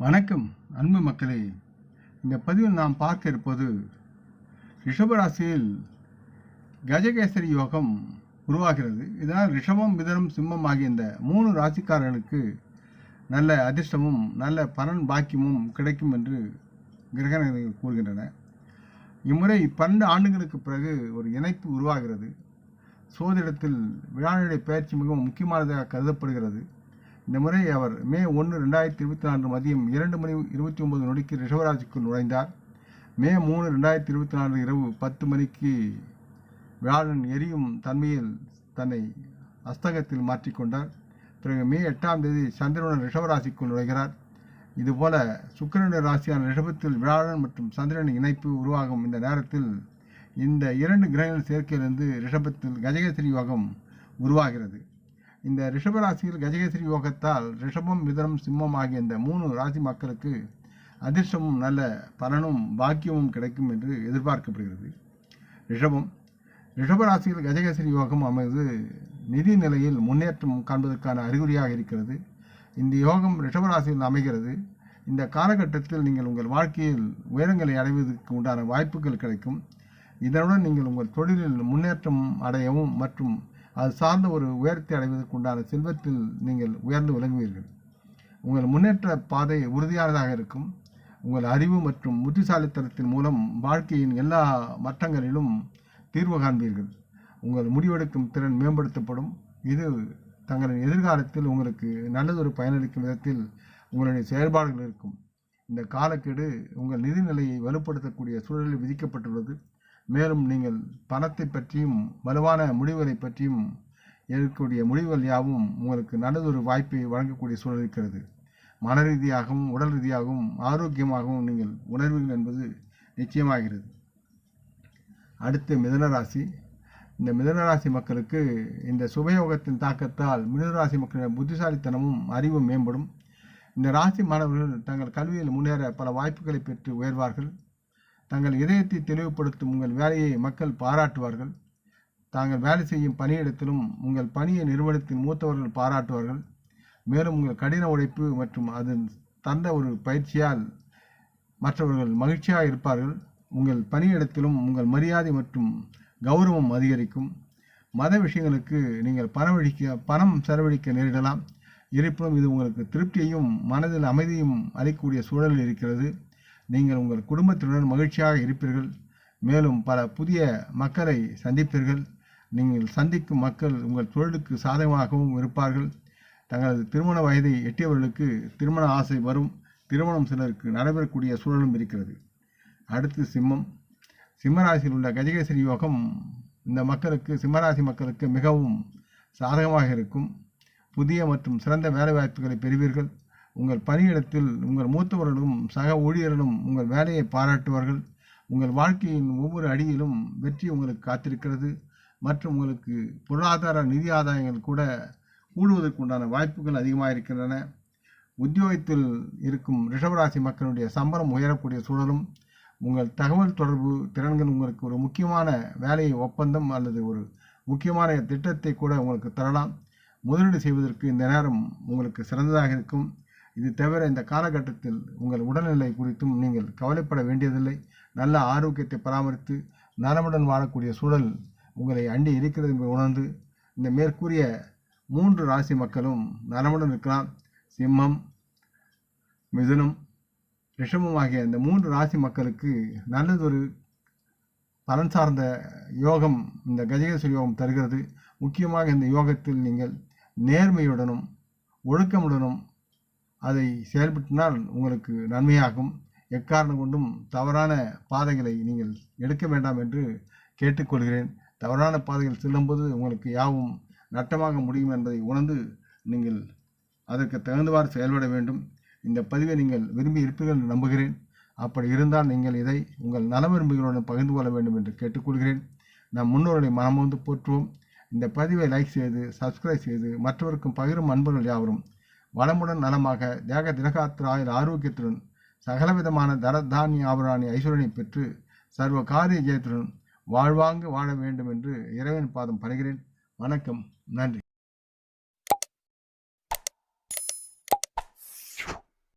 வணக்கம் அன்பு மக்களே. இந்த பதிவில் நாம் பார்க்க இருப்பது ரிஷபராசியில் கஜகேசரி யோகம் உருவாகிறது. இதனால் ரிஷபம் மிதனம் சிம்மம் ஆகிய இந்த மூணு ராசிக்காரர்களுக்கு நல்ல அதிர்ஷ்டமும் நல்ல பலன் பாக்கியமும் கிடைக்கும் என்று கிரகணங்கள் கூறுகின்றன. இம்முறை பன்னெண்டு ஆண்டுகளுக்கு பிறகு ஒரு இணைப்பு உருவாகிறது. சோதிடத்தில் விழாநிலை பயிற்சி மிகவும் முக்கியமானதாக கருதப்படுகிறது. இந்த முறை அவர் மே ஒன்று ரெண்டாயிரத்தி இருபத்தி நான்கு மதியம் இரண்டு மணி இருபத்தி ஒன்பது நொடிக்கு ரிஷவராஜுக்குள் நுழைந்தார். மே மூணு ரெண்டாயிரத்தி இருபத்தி நான்கு இரவு பத்து மணிக்கு வியாழன் எரியும் தன்மையில் தன்னை அஸ்தகத்தில் மாற்றிக்கொண்டார். பிறகு மே எட்டாம் தேதி சந்திரனுடன் ரிஷவராசிக்குள் நுழைகிறார். இதுபோல சுக்கிரனுடைய ராசியான ரிஷபத்தில் வியாழன் மற்றும் சந்திரன் இணைப்பு உருவாகும் இந்த நேரத்தில் இந்த இரண்டு கிரகங்கள் சேர்க்கையிலிருந்து ரிஷபத்தில் கஜகேசரி யோகம் உருவாகிறது. இந்த ரிஷபராசியில் கஜகேசரி யோகத்தால் ரிஷபம் மிதனம் சிம்மம் ஆகிய இந்த மூணு ராசி மக்களுக்கு அதிர்ஷ்டமும் நல்ல பலனும் பாக்கியமும் கிடைக்கும் என்று எதிர்பார்க்கப்படுகிறது. ரிஷபம். ரிஷபராசியில் கஜகேசரி யோகம் அமைவது நிதி நிலையில் முன்னேற்றம் காண்பதற்கான அறிகுறியாக இருக்கிறது. இந்த யோகம் ரிஷபராசியில் அமைகிறது. இந்த காலகட்டத்தில் நீங்கள் உங்கள் வாழ்க்கையில் உயரங்களை அடைவதற்கு உண்டான வாய்ப்புகள் கிடைக்கும். இதனுடன் நீங்கள் உங்கள் தொழிலில் முன்னேற்றம் அடையவும் மற்றும் அது சார்ந்த ஒரு உயர்த்தி அடைவதற்கு உண்டான செல்வத்தில் நீங்கள் உயர்ந்து விளங்குவீர்கள். உங்கள் முன்னேற்ற பாதை உறுதியானதாக இருக்கும். உங்கள் அறிவு மற்றும் புத்திசாலித்தனத்தின் மூலம் வாழ்க்கையின் எல்லா மட்டங்களிலும் தீர்வு காண்பீர்கள். உங்கள் முடிவெடுக்கும் திறன் மேம்படுத்தப்படும். இது தங்களின் எதிர்காலத்தில் உங்களுக்கு நல்லதொரு பயனளிக்கும் விதத்தில் உங்களுடைய செயல்பாடுகள் இருக்கும். இந்த காலக்கெடு உங்கள் நிதிநிலையை வலுப்படுத்தக்கூடிய சூழலில் விதிக்கப்பட்டுள்ளது. மேலும் நீங்கள் பணத்தை பற்றியும் வலுவான முடிவுகளை பற்றியும் எடுக்கக்கூடிய முடிவுகள் யாவும் உங்களுக்கு நல்லதொரு வாய்ப்பை வழங்கக்கூடிய சூழல் இருக்கிறது. மன ரீதியாகவும் உடல் ரீதியாகவும் ஆரோக்கியமாகவும் நீங்கள் உணர்வீர்கள் என்பது நிச்சயமாகிறது. அடுத்து மிதனராசி இந்த மிதனராசி மக்களுக்கு இந்த சுபயோகத்தின் தாக்கத்தால் மிதனராசி மக்களின் புத்திசாலித்தனமும் அறிவும் மேம்படும். இந்த ராசி மாணவர்கள் தங்கள் கல்வியில் முன்னேற பல வாய்ப்புகளை பெற்று உயர்வார்கள். தங்கள் இதயத்தை தெளிவுபடுத்தும் உங்கள் வேலையை மக்கள் பாராட்டுவார்கள். தாங்கள் வேலை செய்யும் பணியிடத்திலும் உங்கள் பணியை நிறுவனத்தின் மூத்தவர்கள் பாராட்டுவார்கள். மேலும் உங்கள் கடின உழைப்பு மற்றும் அதன் தந்த ஒரு பயிற்சியால் மற்றவர்கள் மகிழ்ச்சியாக இருப்பார்கள். உங்கள் பணியிடத்திலும் உங்கள் மரியாதை மற்றும் கௌரவம் அதிகரிக்கும். மத விஷயங்களுக்கு நீங்கள் பணமழிக்க பணம் செலவழிக்க நேரிடலாம். இருப்பினும் இது உங்களுக்கு திருப்தியையும் மனதில் அமைதியும் அளிக்கக்கூடிய சூழலில் இருக்கிறது. நீங்கள் உங்கள் குடும்பத்தினுடன் மகிழ்ச்சியாக இருப்பீர்கள். மேலும் பல புதிய மக்களை சந்திப்பீர்கள். நீங்கள் சந்திக்கும் மக்கள் உங்கள் தொழிலுக்கு சாதகமாகவும் இருப்பார்கள். தங்களது திருமண வயதை எட்டியவர்களுக்கு திருமண ஆசை வரும். திருமணம் சிலருக்கு நடைபெறக்கூடிய சூழலும் இருக்கிறது. அடுத்து சிம்மம். சிம்மராசியில் உள்ள கஜகேசரி யோகம் இந்த மக்களுக்கு சிம்மராசி மக்களுக்கு மிகவும் சாதகமாக இருக்கும். புதிய மற்றும் சிறந்த வேலைவாய்ப்புகளை பெறுவீர்கள். உங்கள் பணியிடத்தில் உங்கள் மூத்தவர்களும் சக ஊழியர்களும் உங்கள் வேலையை பாராட்டுவார்கள். உங்கள் வாழ்க்கையின் ஒவ்வொரு அடியிலும் வெற்றி உங்களுக்கு காத்திருக்கிறது. மற்றும் உங்களுக்கு பொருளாதார நிதி ஆதாயங்கள் கூட கூடுவதற்குண்டான வாய்ப்புகள் அதிகமாக இருக்கின்றன. உத்தியோகத்தில் இருக்கும் ரிஷபராசி மக்களுடைய சம்பளம் உயரக்கூடிய சூழலும் உங்கள் தகவல் தொடர்பு திறன்கள் உங்களுக்கு ஒரு முக்கியமான வேலையை ஒப்பந்தம் அல்லது ஒரு முக்கியமான திட்டத்தை கூட உங்களுக்கு தரலாம். முதலீடு செய்வதற்கு இந்த நேரம் உங்களுக்கு சிறந்ததாக இருக்கும். இது தவிர இந்த காலகட்டத்தில் உங்கள் உடல்நிலை குறித்தும் நீங்கள் கவலைப்பட வேண்டியதில்லை. நல்ல ஆரோக்கியத்தை பராமரித்து நலமுடன் வாழக்கூடிய சூழல் உங்களை அண்டி இருக்கிறது என்பதை உணர்ந்து இந்த மேற்கூறிய மூன்று ராசி மக்களும் நலமுடன் இருக்கலாம். சிம்மம் மிதுனம் ரிஷபம் ஆகிய இந்த மூன்று ராசி மக்களுக்கு நல்லதொரு பலன் சார்ந்த யோகம் இந்த கஜகேஸ்வரி யோகம் தருகிறது. முக்கியமாக இந்த யோகத்தில் நீங்கள் நேர்மையுடனும் ஒழுக்கமுடனும் அதை செயல்பட்டினால் உங்களுக்கு நன்மையாகும். எக்காரணம் கொண்டும் தவறான பாதைகளை நீங்கள் எடுக்க வேண்டாம் என்று கேட்டுக்கொள்கிறேன். தவறான பாதைகள் செல்லும்போது உங்களுக்கு யாவும் நட்டமாக முடியும் என்பதை உணர்ந்து நீங்கள் அதற்கு தகுந்தவாறு செயல்பட வேண்டும். இந்த பதிவை நீங்கள் விரும்பி இருப்பீர்கள் என்று நம்புகிறேன். அப்படி இருந்தால் நீங்கள் இதை உங்கள் நல விரும்புகளுடன் பகிர்ந்து கொள்ள வேண்டும் என்று கேட்டுக்கொள்கிறேன். நம் முன்னோர்களை மனமோந்து போற்றுவோம். இந்த பதிவை லைக் செய்து சப்ஸ்கிரைப் செய்து மற்றவருக்கும் பகிரும் அன்பர்கள் யாவரும் வளமுடன் நலமாக தேக திலகாத்திராயில் ஆரோக்கியத்துடன் சகலவிதமான தரதானிய ஆபராணி ஐஸ்வரனை பெற்று சர்வ காரிய ஜெயத்துடன் வாழ்வாங்கு வாழ வேண்டும் என்று இறைவன் பாதம் பணிகிறேன் வணக்கம். நன்றி.